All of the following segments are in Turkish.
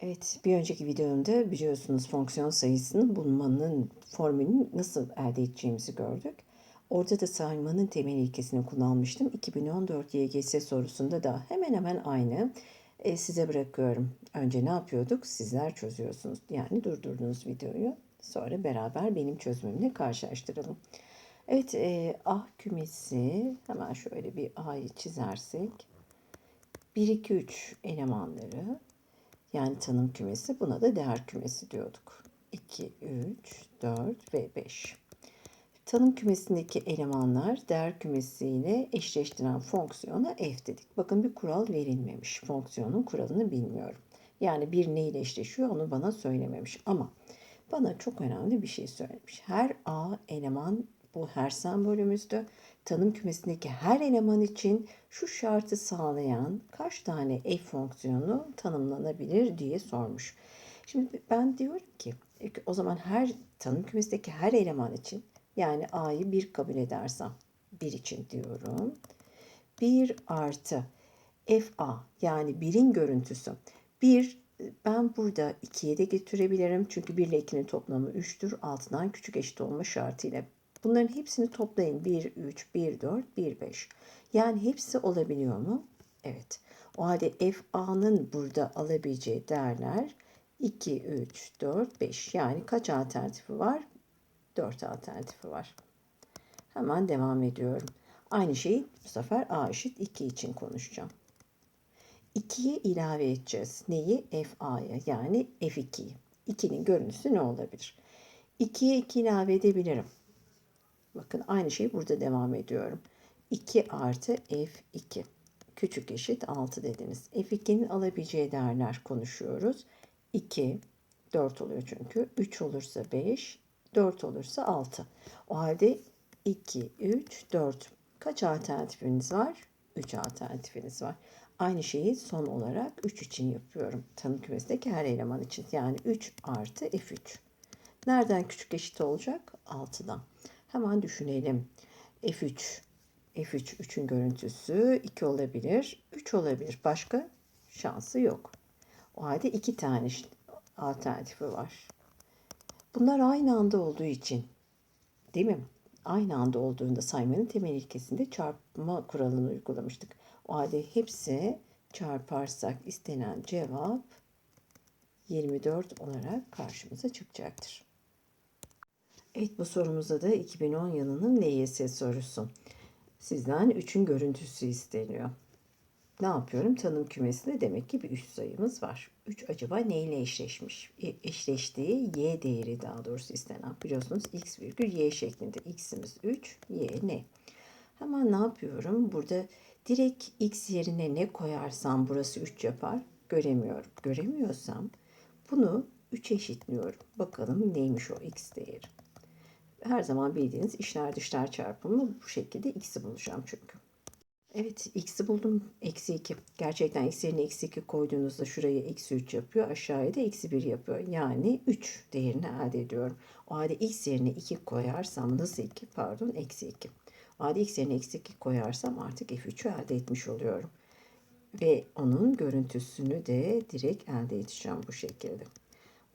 Evet, bir önceki videomda biliyorsunuz fonksiyon sayısının bulmanın formülünü nasıl elde edeceğimizi gördük. Orada da saymanın temel ilkesini kullanmıştım. 2014 YGS sorusunda da hemen hemen aynı. E, size bırakıyorum. Önce ne yapıyorduk? Sizler çözüyorsunuz. Yani durdurdunuz videoyu. Sonra beraber benim çözümümle karşılaştıralım. Evet, e, A kümesi hemen şöyle bir A'yı çizersek 1, 2, 3 elemanları yani tanım kümesi buna da değer kümesi diyorduk. 2, 3, 4 ve 5. Tanım kümesindeki elemanlar değer kümesiyle eşleştiren fonksiyona f dedik. Bakın bir kural verilmemiş. Fonksiyonun kuralını bilmiyorum. Yani bir neyle eşleşiyor onu bana söylememiş. Ama bana çok önemli bir şey söylemiş. Her a eleman bu her sembolümüzdü. Tanım kümesindeki her eleman için şu şartı sağlayan kaç tane f fonksiyonu tanımlanabilir diye sormuş. Şimdi ben diyorum ki o zaman her tanım kümesindeki her eleman için yani a'yı 1 kabul edersem 1 için diyorum. 1 artı fa yani 1'in görüntüsü 1 ben burada 2'ye de getirebilirim. Çünkü 1 ile 2'nin toplamı 3'tür. Altından küçük eşit olma şartıyla Bunların hepsini toplayın. 1, 3, 1, 4, 1, 5. Yani hepsi olabiliyor mu? Evet. O halde FA'nın burada alabileceği değerler 2, 3, 4, 5. Yani kaç alternatifi var? 4 alternatifi var. Hemen devam ediyorum. Aynı şeyi bu sefer A eşit 2 için konuşacağım. 2'ye ilave edeceğiz. Neyi? FA'ya yani F2'yi. 2'nin görüntüsü ne olabilir? 2'ye 2 ilave edebilirim. Bakın aynı şey burada devam ediyorum. 2 artı F2 küçük eşit 6 dediniz. F2'nin alabileceği değerler konuşuyoruz. 2, 4 oluyor çünkü. 3 olursa 5, 4 olursa 6. O halde 2, 3, 4. Kaç alternatifiniz var? 3 alternatifiniz var. Aynı şeyi son olarak 3 için yapıyorum. Tanım kümesindeki her eleman için. Yani 3 artı F3. Nereden küçük eşit olacak? 6'dan. Hemen düşünelim. F3. F3 3'ün görüntüsü 2 olabilir. 3 olabilir. Başka şansı yok. O halde 2 tane alternatifi var. Bunlar aynı anda olduğu için değil mi? Aynı anda olduğunda saymanın temel ilkesinde çarpma kuralını uygulamıştık. O halde hepsi çarparsak istenen cevap 24 olarak karşımıza çıkacaktır. Evet bu sorumuzda da 2010 yılının LYS sorusu. Sizden 3'ün görüntüsü isteniyor. Ne yapıyorum? Tanım kümesinde demek ki bir üst sayımız var. 3 acaba neyle eşleşmiş? E, eşleştiği y değeri daha doğrusu istenen. Biliyorsunuz x virgül y şeklinde. x'imiz 3, y ne? Hemen ne yapıyorum? Burada direkt x yerine ne koyarsam burası 3 yapar. Göremiyorum. Göremiyorsam bunu 3 eşitliyorum. Bakalım neymiş o x değeri her zaman bildiğiniz işler dışlar çarpımı bu şekilde x'i bulacağım çünkü. Evet x'i buldum. Eksi 2. Gerçekten x yerine eksi 2 koyduğunuzda şuraya eksi 3 yapıyor. Aşağıya da eksi 1 yapıyor. Yani 3 değerini elde ediyorum. O halde x yerine 2 koyarsam nasıl 2? Pardon eksi 2. O halde x yerine eksi 2 koyarsam artık f3'ü elde etmiş oluyorum. Ve onun görüntüsünü de direkt elde edeceğim bu şekilde.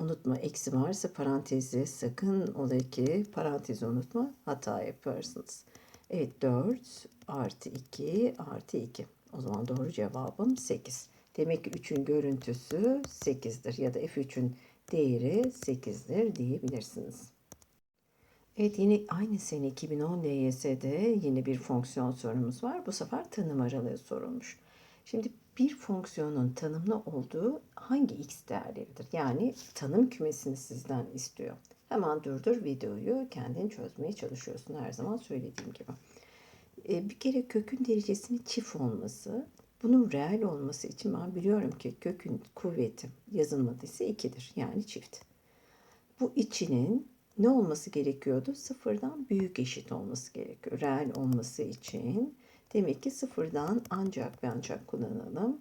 Unutma eksi varsa parantezi sakın ola ki parantezi unutma hata yaparsınız. Evet 4 artı 2 artı 2. O zaman doğru cevabım 8. Demek ki 3'ün görüntüsü 8'dir ya da f3'ün değeri 8'dir diyebilirsiniz. Evet yine aynı sene 2010 LYS'de yine bir fonksiyon sorumuz var. Bu sefer tanım aralığı sorulmuş. Şimdi bir fonksiyonun tanımlı olduğu hangi x değerleridir? Yani tanım kümesini sizden istiyor. Hemen durdur videoyu kendin çözmeye çalışıyorsun her zaman söylediğim gibi. E, bir kere kökün derecesinin çift olması, bunun reel olması için ben biliyorum ki kökün kuvveti yazılmadıysa 2'dir. Yani çift. Bu içinin ne olması gerekiyordu? Sıfırdan büyük eşit olması gerekiyor. Reel olması için Demek ki sıfırdan ancak ve ancak kullanalım.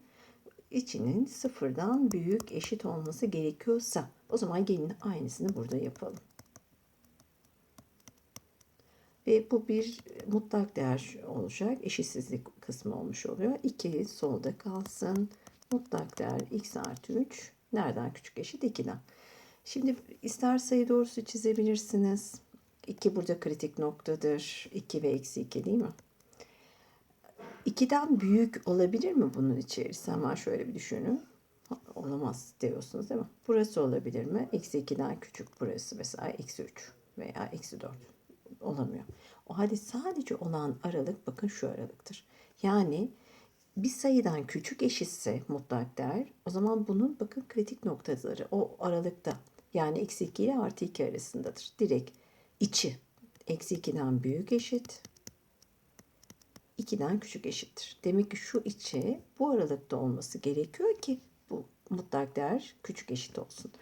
İçinin sıfırdan büyük eşit olması gerekiyorsa o zaman gelin aynısını burada yapalım. Ve bu bir mutlak değer olacak. Eşitsizlik kısmı olmuş oluyor. 2 solda kalsın. Mutlak değer x artı 3 Nereden küçük eşit? 2'den. Şimdi ister sayı doğrusu çizebilirsiniz. 2 burada kritik noktadır. 2 ve eksi 2 değil mi? 2'den büyük olabilir mi bunun içerisi? Hemen şöyle bir düşünün. Olamaz diyorsunuz değil mi? Burası olabilir mi? Eksi 2'den küçük burası mesela eksi 3 veya eksi 4 olamıyor. O halde sadece olan aralık bakın şu aralıktır. Yani bir sayıdan küçük eşitse mutlak değer o zaman bunun bakın kritik noktaları o aralıkta yani eksi 2 ile artı 2 arasındadır. Direkt içi eksi 2'den büyük eşit 2'den küçük eşittir. Demek ki şu içi bu aralıkta olması gerekiyor ki bu mutlak değer küçük eşit olsun.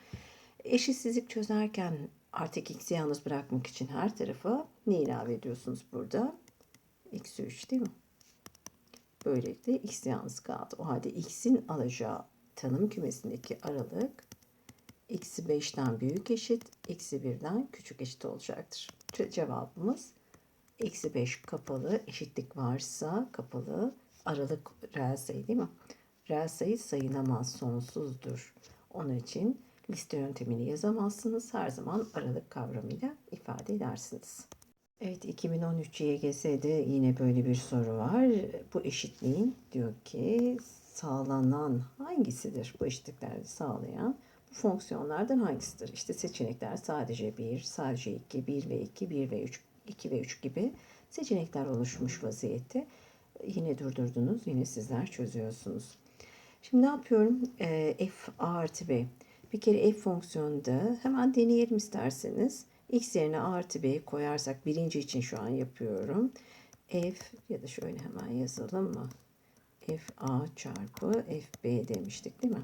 Eşitsizlik çözerken artık x'i yalnız bırakmak için her tarafa ne ilave ediyorsunuz burada? Eksi 3 değil mi? Böylelikle x yalnız kaldı. O halde x'in alacağı tanım kümesindeki aralık eksi 5'ten büyük eşit, eksi 1'den küçük eşit olacaktır. Ce- Cevabımız eksi 5 kapalı, eşitlik varsa kapalı, aralık reel sayı değil mi? Reel sayı sayılamaz, sonsuzdur. Onun için liste yöntemini yazamazsınız. Her zaman aralık kavramıyla ifade edersiniz. Evet 2013 YGS'de yine böyle bir soru var. Bu eşitliğin diyor ki sağlanan hangisidir? Bu eşitlikleri sağlayan bu fonksiyonlardan hangisidir? İşte seçenekler sadece 1, sadece 2, 1 ve 2, 1 ve 3, 2 ve 3 gibi seçenekler oluşmuş vaziyette. Yine durdurdunuz, yine sizler çözüyorsunuz. Şimdi ne yapıyorum? Ee, f a artı b. Bir kere f fonksiyonunda hemen deneyelim isterseniz. x yerine a artı b koyarsak birinci için şu an yapıyorum. f ya da şöyle hemen yazalım mı? f a çarpı f b demiştik değil mi?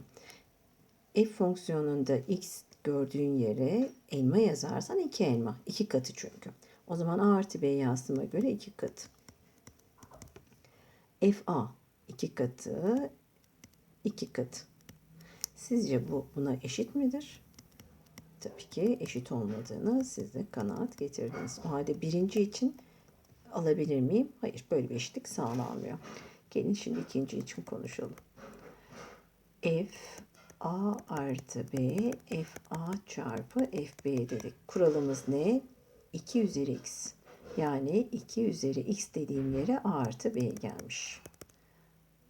f fonksiyonunda x gördüğün yere elma yazarsan iki elma. iki katı çünkü. O zaman a artı b yazdığıma göre iki katı. fa iki katı iki katı. Sizce bu buna eşit midir? Tabii ki eşit olmadığını siz de kanaat getirdiniz. O halde birinci için alabilir miyim? Hayır böyle bir eşitlik sağlanmıyor. Gelin şimdi ikinci için konuşalım. F A artı B F A çarpı F B dedik. Kuralımız ne? 2 üzeri x. Yani 2 üzeri x dediğim yere A artı B gelmiş.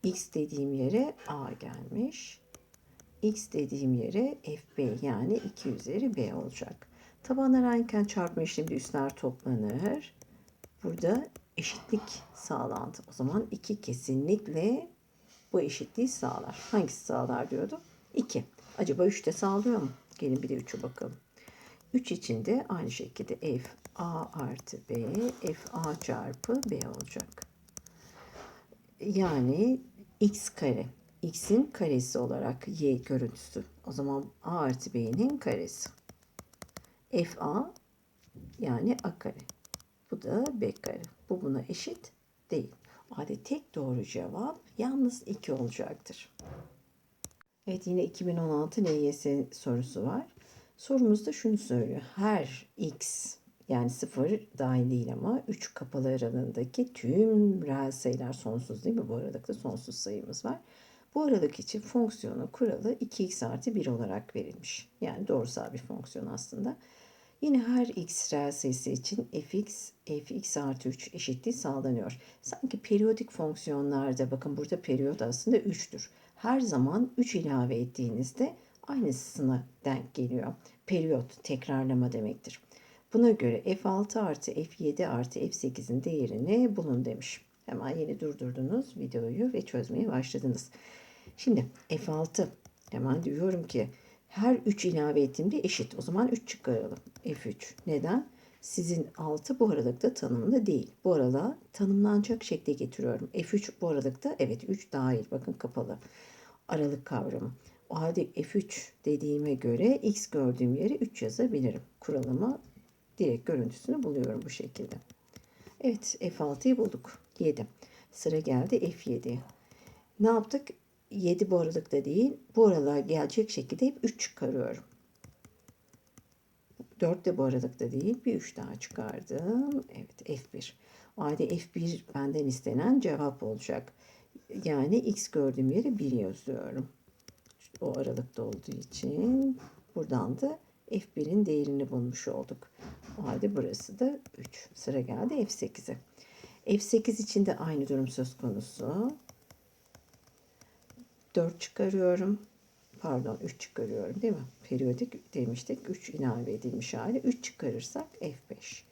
X dediğim yere A gelmiş. X dediğim yere FB yani 2 üzeri B olacak. Tabanlar aynıken çarpma işleminde üstler toplanır. Burada eşitlik sağlandı. O zaman 2 kesinlikle bu eşitliği sağlar. Hangisi sağlar diyordu? 2. Acaba 3 de sağlıyor mu? Gelin bir de 3'e bakalım. 3 için de aynı şekilde f a artı b f a çarpı b olacak. Yani x kare. x'in karesi olarak y görüntüsü. O zaman a artı b'nin karesi. f a yani a kare. Bu da b kare. Bu buna eşit değil. O tek doğru cevap yalnız 2 olacaktır. Evet yine 2016 LYS sorusu var. Sorumuzda şunu söylüyor. Her x yani 0 dahil değil ama 3 kapalı aralığındaki tüm reel sayılar sonsuz değil mi? Bu aralıkta sonsuz sayımız var. Bu aralık için fonksiyonun kuralı 2x artı 1 olarak verilmiş. Yani doğrusal bir fonksiyon aslında. Yine her x reel sayısı için fx, fx artı 3 eşitliği sağlanıyor. Sanki periyodik fonksiyonlarda bakın burada periyot aslında 3'tür. Her zaman 3 ilave ettiğinizde aynısına denk geliyor. Periyot tekrarlama demektir. Buna göre f6 artı f7 artı f8'in değerini bulun demiş. Hemen yeni durdurdunuz videoyu ve çözmeye başladınız. Şimdi f6 hemen diyorum ki her 3 ilave ettiğimde eşit. O zaman 3 çıkaralım. F3. Neden? Sizin 6 bu aralıkta tanımlı değil. Bu aralığa tanımlanacak şekle getiriyorum. F3 bu aralıkta evet 3 dahil. Bakın kapalı. Aralık kavramı. O halde F3 dediğime göre X gördüğüm yere 3 yazabilirim. Kuralıma direkt görüntüsünü buluyorum bu şekilde. Evet F6'yı bulduk. 7. Sıra geldi F7'ye. Ne yaptık? 7 bu aralıkta değil. Bu aralığa gelecek şekilde hep 3 çıkarıyorum. 4 de bu aralıkta değil. Bir 3 daha çıkardım. Evet F1. O halde F1 benden istenen cevap olacak. Yani X gördüğüm yere 1 yazıyorum. O aralıkta olduğu için buradan da F1'in değerini bulmuş olduk. O halde burası da 3. Sıra geldi F8'e. F8 için de aynı durum söz konusu. 4 çıkarıyorum. Pardon 3 çıkarıyorum değil mi? Periyodik demiştik. 3 ilave edilmiş hali. 3 çıkarırsak F5.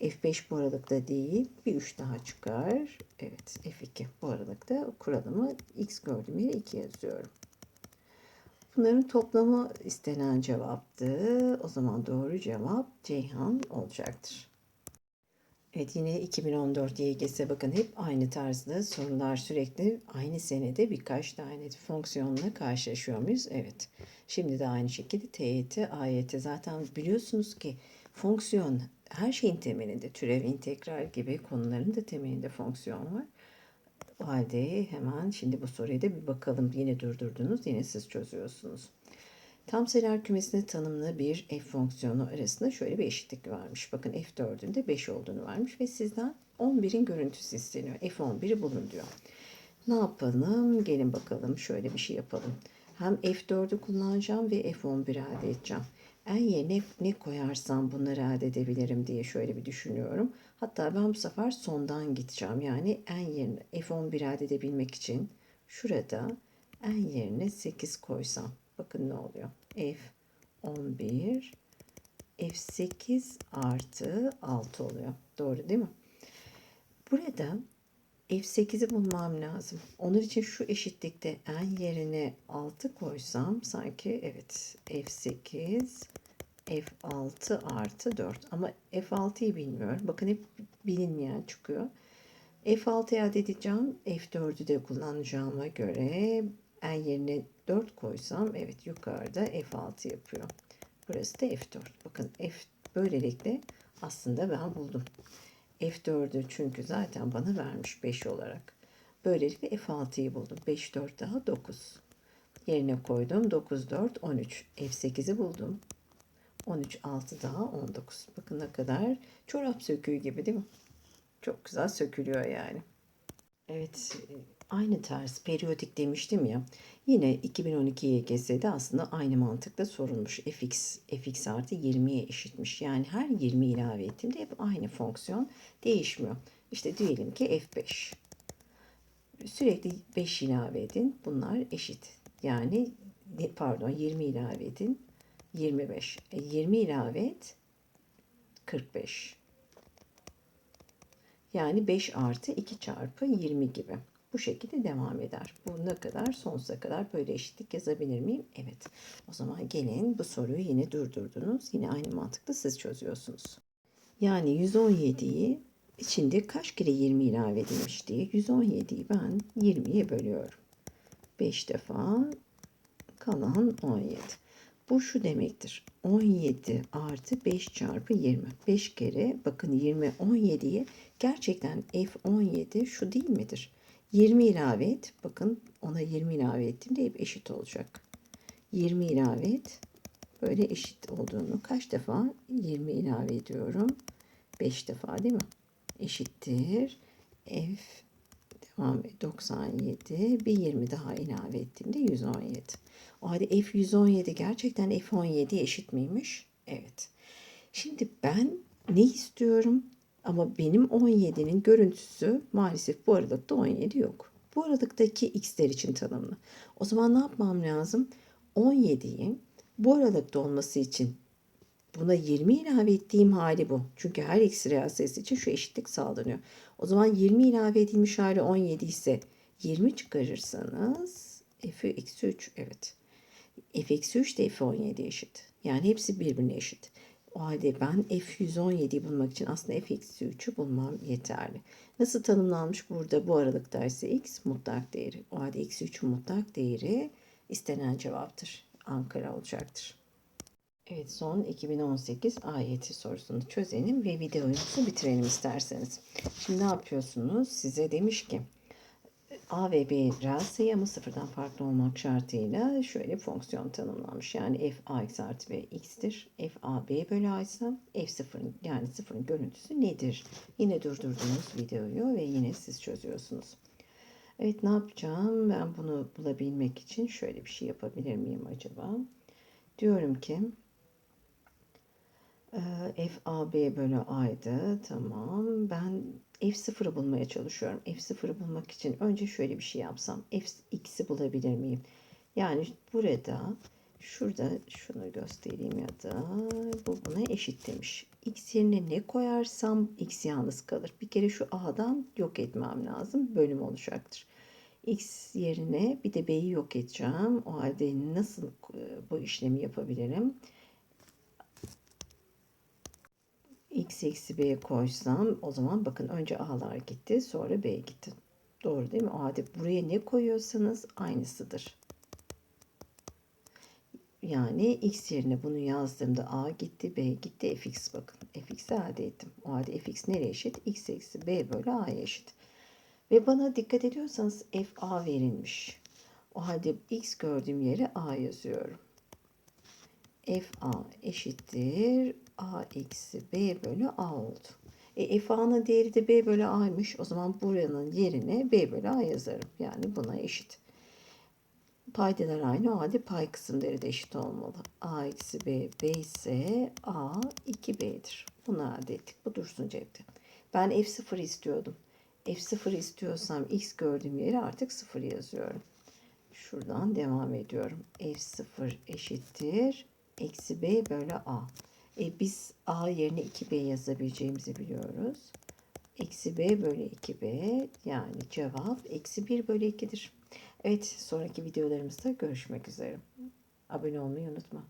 F5 bu aralıkta değil. Bir 3 daha çıkar. Evet F2 bu aralıkta kuralımı X gördüğüm yere 2 yazıyorum. Bunların toplamı istenen cevaptı. O zaman doğru cevap Ceyhan olacaktır. Evet yine 2014 YGS bakın hep aynı tarzda sorular sürekli aynı senede birkaç tane fonksiyonla karşılaşıyor muyuz? Evet. Şimdi de aynı şekilde TYT, AYT zaten biliyorsunuz ki fonksiyon her şeyin temelinde türev, integral gibi konuların da temelinde fonksiyon var. O halde hemen şimdi bu soruya da bir bakalım. Yine durdurdunuz, yine siz çözüyorsunuz. Tam sayılar kümesine tanımlı bir f fonksiyonu arasında şöyle bir eşitlik varmış. Bakın f4'ün de 5 olduğunu vermiş ve sizden 11'in görüntüsü isteniyor. f11'i bulun diyor. Ne yapalım? Gelin bakalım şöyle bir şey yapalım. Hem f4'ü kullanacağım ve f11'i elde edeceğim. En yerine ne koyarsam bunları elde edebilirim diye şöyle bir düşünüyorum. Hatta ben bu sefer sondan gideceğim. Yani en yerine f11 elde edebilmek için şurada en yerine 8 koysam. Bakın ne oluyor. F11 F8 artı 6 oluyor. Doğru değil mi? Burada F8'i bulmam lazım. Onun için şu eşitlikte en yerine 6 koysam sanki evet F8 F6 artı 4 ama F6'yı bilmiyorum. Bakın hep bilinmeyen çıkıyor. F6'yı elde edeceğim. F4'ü de kullanacağıma göre en yerine 4 koysam evet yukarıda F6 yapıyor. Burası da F4. Bakın F böylelikle aslında ben buldum. F4'ü çünkü zaten bana vermiş 5 olarak. Böylelikle F6'yı buldum. 5, 4 daha 9. Yerine koydum. 9, 4, 13. F8'i buldum. 13, 6 daha 19. Bakın ne kadar çorap söküğü gibi değil mi? Çok güzel sökülüyor yani. Evet aynı tarz periyodik demiştim ya. Yine 2012 YGS'de aslında aynı mantıkla sorulmuş. fx, fx artı 20'ye eşitmiş. Yani her 20 ilave ettiğimde hep aynı fonksiyon değişmiyor. İşte diyelim ki f5. Sürekli 5 ilave edin. Bunlar eşit. Yani pardon 20 ilave edin. 25. E, 20 ilave et. 45. Yani 5 artı 2 çarpı 20 gibi. Bu şekilde devam eder. Bu ne kadar? Sonsuza kadar böyle eşitlik yazabilir miyim? Evet. O zaman gelin bu soruyu yine durdurdunuz. Yine aynı mantıkla siz çözüyorsunuz. Yani 117'yi içinde kaç kere 20 ilave edilmiş diye 117'yi ben 20'ye bölüyorum. 5 defa kalan 17. Bu şu demektir. 17 artı 5 çarpı 20. 5 kere bakın 20 17'ye gerçekten F17 şu değil midir? 20 ilave et. Bakın ona 20 ilave ettiğimde hep eşit olacak. 20 ilave et. Böyle eşit olduğunu kaç defa 20 ilave ediyorum? 5 defa değil mi? Eşittir. F devam 97 bir 20 daha ilave ettiğimde 117. O halde F117 gerçekten F17 eşit miymiş? Evet. Şimdi ben ne istiyorum? Ama benim 17'nin görüntüsü maalesef bu aralıkta 17 yok. Bu aralıktaki x'ler için tanımlı. O zaman ne yapmam lazım? 17'yi bu aralıkta olması için buna 20 ilave ettiğim hali bu. Çünkü her x reel sayısı için şu eşitlik sağlanıyor. O zaman 20 ilave edilmiş hali 17 ise 20 çıkarırsanız f eksi 3 evet. f eksi 3 de f 17 eşit. Yani hepsi birbirine eşit. O halde ben f117'yi bulmak için aslında f-3'ü bulmam yeterli. Nasıl tanımlanmış burada bu aralıkta ise x mutlak değeri. O halde x3'ün mutlak değeri istenen cevaptır. Ankara olacaktır. Evet son 2018 AYT sorusunu çözelim ve videomuzu bitirelim isterseniz. Şimdi ne yapıyorsunuz? Size demiş ki A ve B sayı ama sıfırdan farklı olmak şartıyla şöyle fonksiyon tanımlanmış. Yani f a x artı b x'tir. f a b bölü a ise f sıfırın yani sıfırın görüntüsü nedir? Yine durdurduğunuz videoyu ve yine siz çözüyorsunuz. Evet ne yapacağım? Ben bunu bulabilmek için şöyle bir şey yapabilir miyim acaba? Diyorum ki f a b bölü a'ydı. Tamam. Ben f0'ı bulmaya çalışıyorum. f0'ı bulmak için önce şöyle bir şey yapsam. f x'i bulabilir miyim? Yani burada şurada şunu göstereyim ya da bu buna eşit demiş. X yerine ne koyarsam X yalnız kalır. Bir kere şu A'dan yok etmem lazım. Bölüm olacaktır. X yerine bir de B'yi yok edeceğim. O halde nasıl bu işlemi yapabilirim? X eksi B koysam o zaman bakın önce A'lar gitti sonra B gitti. Doğru değil mi? O halde buraya ne koyuyorsanız aynısıdır. Yani x yerine bunu yazdığımda a gitti, b gitti, fx bakın. fx'i elde ettim. O halde fx nereye eşit? x eksi b bölü a'ya eşit. Ve bana dikkat ediyorsanız f a verilmiş. O halde x gördüğüm yere a yazıyorum. f a eşittir a eksi b bölü a oldu. E, f a'nın değeri de b bölü a'ymış. O zaman buranın yerine b bölü a yazarım. Yani buna eşit. Paydalar aynı o halde pay kısımları da eşit olmalı. A eksi B, B ise A 2B'dir. Bunu elde ettik. Bu dursun cepte. Ben F0 istiyordum. F0 istiyorsam X gördüğüm yere artık 0 yazıyorum. Şuradan devam ediyorum. F0 eşittir. Eksi B bölü A. E, biz A yerine 2B yazabileceğimizi biliyoruz. Eksi B bölü 2B yani cevap eksi 1 bölü 2'dir. Evet sonraki videolarımızda görüşmek üzere. Abone olmayı unutma.